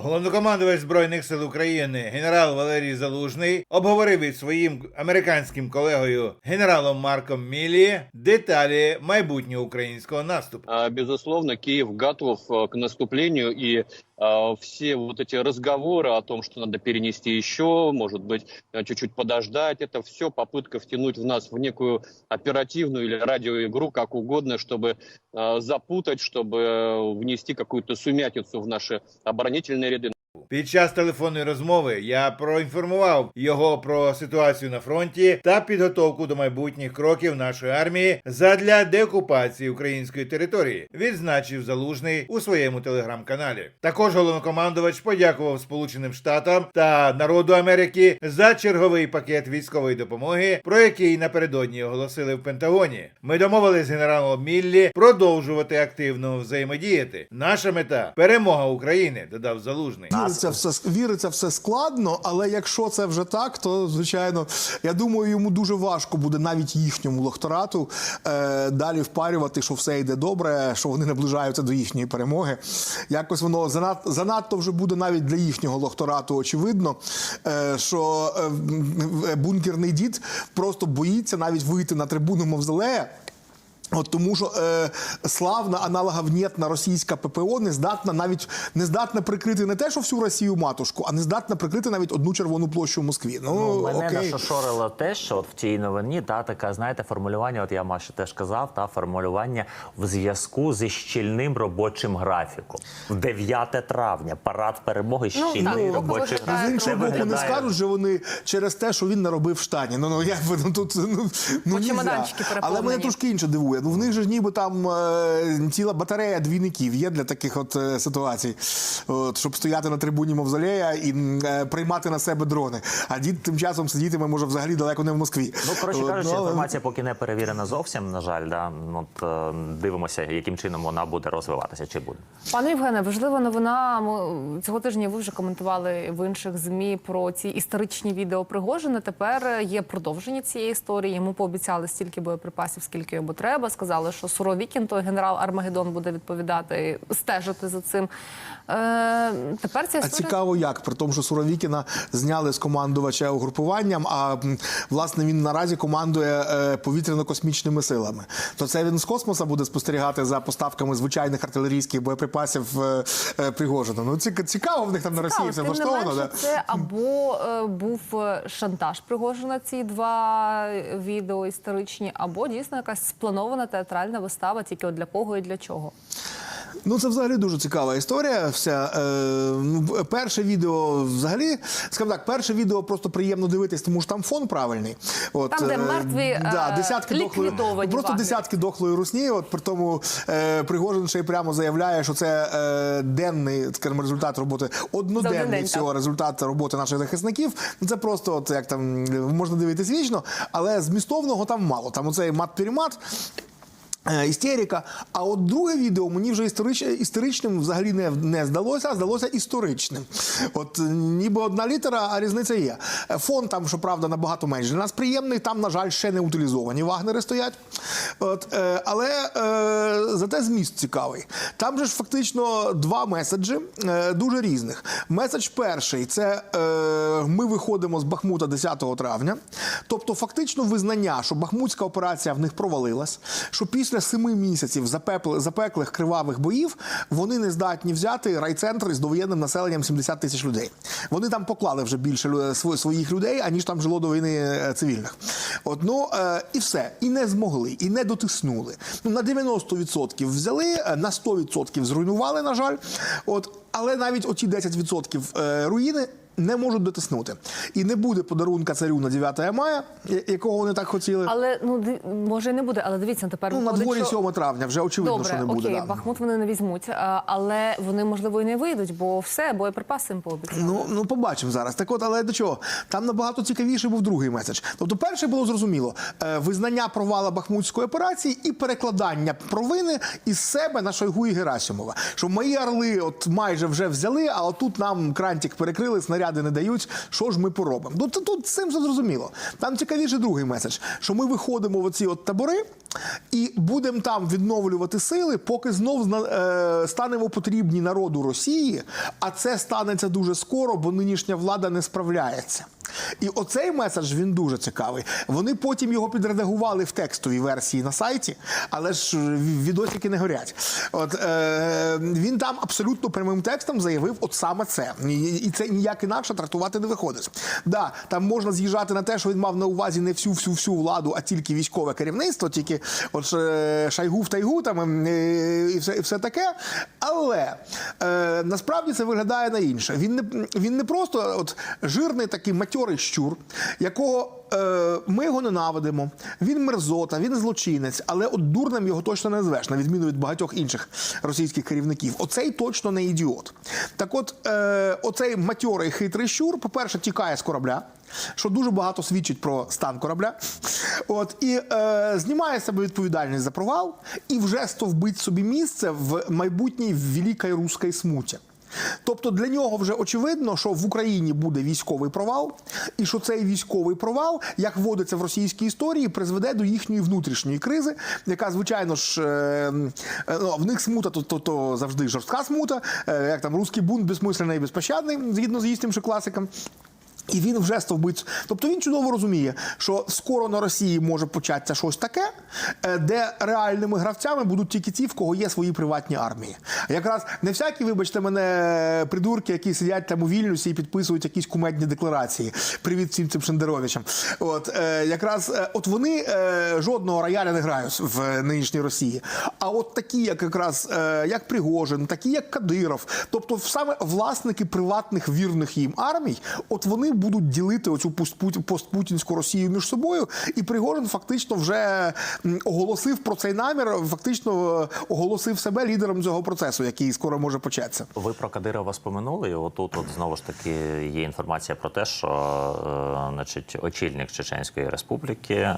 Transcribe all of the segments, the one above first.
Головнокомандувач збройних сил України генерал Валерій Залужний обговорив із своїм американським колегою генералом Марком Мілі деталі майбутнього українського наступу. Безусловно, Київ готов к наступлению, и а, все вот эти разговоры о том, что надо перенести еще, может быть, э, чуть-чуть подождать, это все попытка втянуть в нас в некую оперативную или радиоигру, как угодно, чтобы э, запутать, чтобы э, внести какую-то сумятицу в наши оборонительные ряды. Під час телефонної розмови я проінформував його про ситуацію на фронті та підготовку до майбутніх кроків нашої армії задля деокупації української території, відзначив залужний у своєму телеграм-каналі. Також головнокомандувач подякував Сполученим Штатам та народу Америки за черговий пакет військової допомоги, про який напередодні оголосили в Пентагоні. Ми домовились з генералом Міллі продовжувати активно взаємодіяти. Наша мета перемога України, додав залужний. Віриться все, віриться все складно, але якщо це вже так, то звичайно, я думаю, йому дуже важко буде навіть їхньому лохторату е, далі впарювати, що все йде добре, що вони наближаються до їхньої перемоги. Якось воно занад, занадто вже буде навіть для їхнього лохторату очевидно, е, що е, е, бункерний дід просто боїться навіть вийти на трибуну Мавзолея. От тому, що е, славна аналоговнєтна російська ППО не здатна навіть не здатна прикрити не те, що всю Росію матушку, а не здатна прикрити навіть одну червону площу в Москві. Ну, Ну, мене окей. нашошорило те, що от в тій новині та така, знаєте, формулювання. От я Маші теж казав, та формулювання в зв'язку зі щільним робочим графіком. В 9 травня, парад перемоги, Ну, щільний так, робочий виглядає З іншого боку, не скажуть, що вони через те, що він наробив в штані. Ну ну як би ну тут ну, ну нельзя. Але мене трошки інше дивує. Ну в них же ж ніби там е, ціла батарея двійників є для таких от е, ситуацій, от, щоб стояти на трибуні мавзолея і е, приймати на себе дрони. А дід тим часом сидітиме може взагалі далеко не в Москві. Ну, коротше От, кажучи, ну, але- інформація поки не перевірена зовсім, на жаль, да. От, е, дивимося, яким чином вона буде розвиватися, чи буде. Пане Євгене, важлива новина. Ми цього тижня ви вже коментували в інших змі про ці історичні відео Пригожина. Тепер є продовження цієї історії. Йому пообіцяли стільки боєприпасів, скільки йому треба. Сказали, що Суровікін, той генерал Армагеддон, буде відповідати, стежити за цим. Е, тепер ця А цікаво, як при тому, що Суровікіна зняли з командувача угрупуванням, а власне він наразі командує е, повітряно-космічними силами. То це він з космоса буде спостерігати за поставками звичайних артилерійських боєприпасів е, Пригожина. Ну ці- цікаво в них там на Росії все влаштовано. Да? це або е, був е, шантаж Пригожина, ці два відео історичні, або дійсно якась спланована театральна вистава, тільки от для кого і для чого. Ну це взагалі дуже цікава історія. Вся е, ну, перше відео, взагалі, скажімо так, перше відео просто приємно дивитись, тому що там фон правильний. От Там, де е, мертві, да, е, десятки дохлої, просто вагнерівці. десятки дохлої русні. От при тому е, Пригожин ще й прямо заявляє, що це е, денний скажімо, результат роботи, одноденний день, всього результат роботи наших захисників. Ну це просто от як там можна дивитись вічно, але змістовного там мало. Там оцей мат-перемат. Е, Істерика. А от друге відео мені вже історич, історичним взагалі не, не здалося, а здалося історичним. От е, ніби одна літера, а різниця є. Е, Фон там, щоправда, набагато менше. Нас приємний, там, на жаль, ще не утилізовані вагнери стоять. От, але е, зате зміст цікавий. Там же ж фактично два меседжі е, дуже різних. Меседж перший це е, ми виходимо з Бахмута 10 травня. Тобто, фактично визнання, що Бахмутська операція в них провалилась, що після семи місяців запеклих, запеклих кривавих боїв вони не здатні взяти райцентр із довоєнним населенням 70 тисяч людей. Вони там поклали вже більше своїх людей, аніж там жило до війни е, цивільних. От, ну, е, і все. І не змогли, і не дотиснули. Ну, на 90% взяли, е, на 100% зруйнували, на жаль. От, але навіть оті 10% е, руїни не можуть дотиснути. І не буде подарунка царю на 9 мая, якого вони так хотіли. Але ну може не буде. Але дивіться, тепер Ну, на дворі що- 7 травня вже очевидно, Добре, що не буде. окей, да. Бахмут вони не візьмуть, але вони можливо і не вийдуть, бо все боєприпаси їм пообіцяли. Ну, ну побачимо зараз. Так от, але до чого? Там набагато цікавіший був другий меседж. Тобто, перше було зрозуміло: е, визнання провала Бахмутської операції і перекладання провини із себе на Шойгу і Герасимова. Що мої орли от майже вже взяли, а отут нам крантик перекрили, снаряд пощади не дають. Що ж ми поробимо? Ну тут, тут цим все зрозуміло. Там цікавіше другий меседж, що ми виходимо в оці от табори і будемо там відновлювати сили, поки знов е, станемо потрібні народу Росії, а це станеться дуже скоро, бо нинішня влада не справляється. І оцей меседж він дуже цікавий. Вони потім його підредагували в текстовій версії на сайті, але ж відосики не горять. От е, він там абсолютно прямим текстом заявив, от саме це. І, це ніяк інакше трактувати не виходить. Да, там можна з'їжджати на те, що він мав на увазі не всю всю всю владу, а тільки військове керівництво, тільки от е, шайгу в тайгу там е, і все, і все таке. Але е, насправді це виглядає на інше. Він не він не просто от жирний такий матьорий щур, якого е, ми його ненавидимо. Він мерзота, він злочинець, але от дурним його точно не звеш, на відміну від багатьох інших російських керівників. Оцей точно не ідіот. Так, от е, оцей матьорий хитрий щур, по-перше, тікає з корабля. Що дуже багато свідчить про стан корабля, от і е, знімає себе відповідальність за провал, і вже стовбить собі місце в майбутній великій руській смуті. Тобто для нього вже очевидно, що в Україні буде військовий провал, і що цей військовий провал, як вводиться в російській історії, призведе до їхньої внутрішньої кризи, яка, звичайно ж, е, е, ну, в них смута, то, то, то завжди жорстка смута, е, як там русський бунт безсмислений і безпощадний, згідно з же класиком. І він вже стовбить. Тобто він чудово розуміє, що скоро на Росії може початися щось таке, е, де реальними гравцями будуть тільки ті, в кого є свої приватні армії. Якраз не всякі, вибачте мене, придурки, які сидять там у Вільнюсі і підписують якісь кумедні декларації. Привіт всім цим Шендеровичам. От е, якраз е, от вони жодного рояля не грають в нинішній Росії. А от такі, як якраз як Пригожин, такі як Кадиров, тобто саме власники приватних вірних їм армій, от вони будуть ділити оцю постпут- постпутінську Росію між собою. І Пригожин фактично вже оголосив про цей намір, фактично е, оголосив себе лідером цього процесу, який скоро може початися. Ви про Кадирова споминули. Отут, от знову ж таки, є інформація про те, що е, значить, очільник Чеченської республіки е,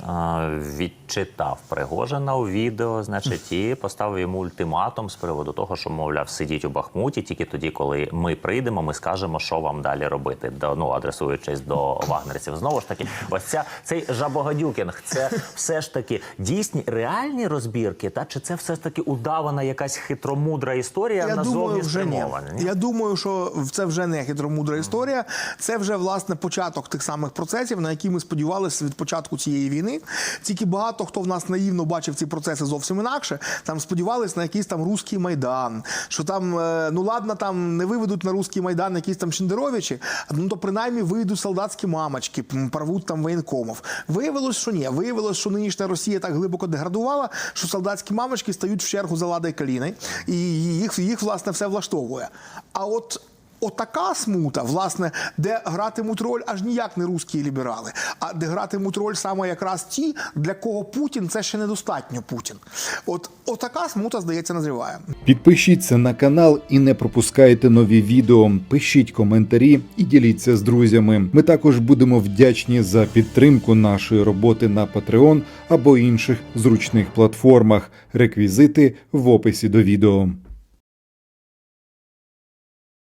відчитав Пригожина у відео, значить, і поставив йому ультиматум з приводу того, що мовляв, сидіть у Бахмуті тільки тоді, коли ми прийдемо, ми скажемо, що вам далі робити. Ну адресуючись до вагнерців. Знову ж таки, ось ця цей жабогадюкінг. Це все ж таки дійсні реальні розбірки, та чи це все ж таки удавана якась хитромудра історія Я назовні спрямована? Я думаю, що це вже не хитромудра історія. Це вже власне початок тих самих процесів, на які ми сподівалися від початку цієї війни. Тільки багато хто в нас наївно бачив ці процеси зовсім інакше. Там сподівались на якийсь там руський майдан. Що там, е, ну ладно, там не виведуть на руський майдан якісь там Шендеровичі, ну то принаймні вийдуть солдатські мамочки, порвуть там воєнкомов. Виявилось, що ні. Виявилось, що нинішня Росія так глибоко деградувала, що солдатські мамочки стають в чергу за лади каліни, і їх, їх власне все влаштовує. А от Отака смута, власне, де гратимуть роль аж ніяк не русські ліберали, а де гратимуть роль саме якраз ті, для кого Путін це ще недостатньо Путін. От отака смута, здається, назріває. Підпишіться на канал і не пропускайте нові відео. Пишіть коментарі і діліться з друзями. Ми також будемо вдячні за підтримку нашої роботи на Patreon або інших зручних платформах. Реквізити в описі до відео.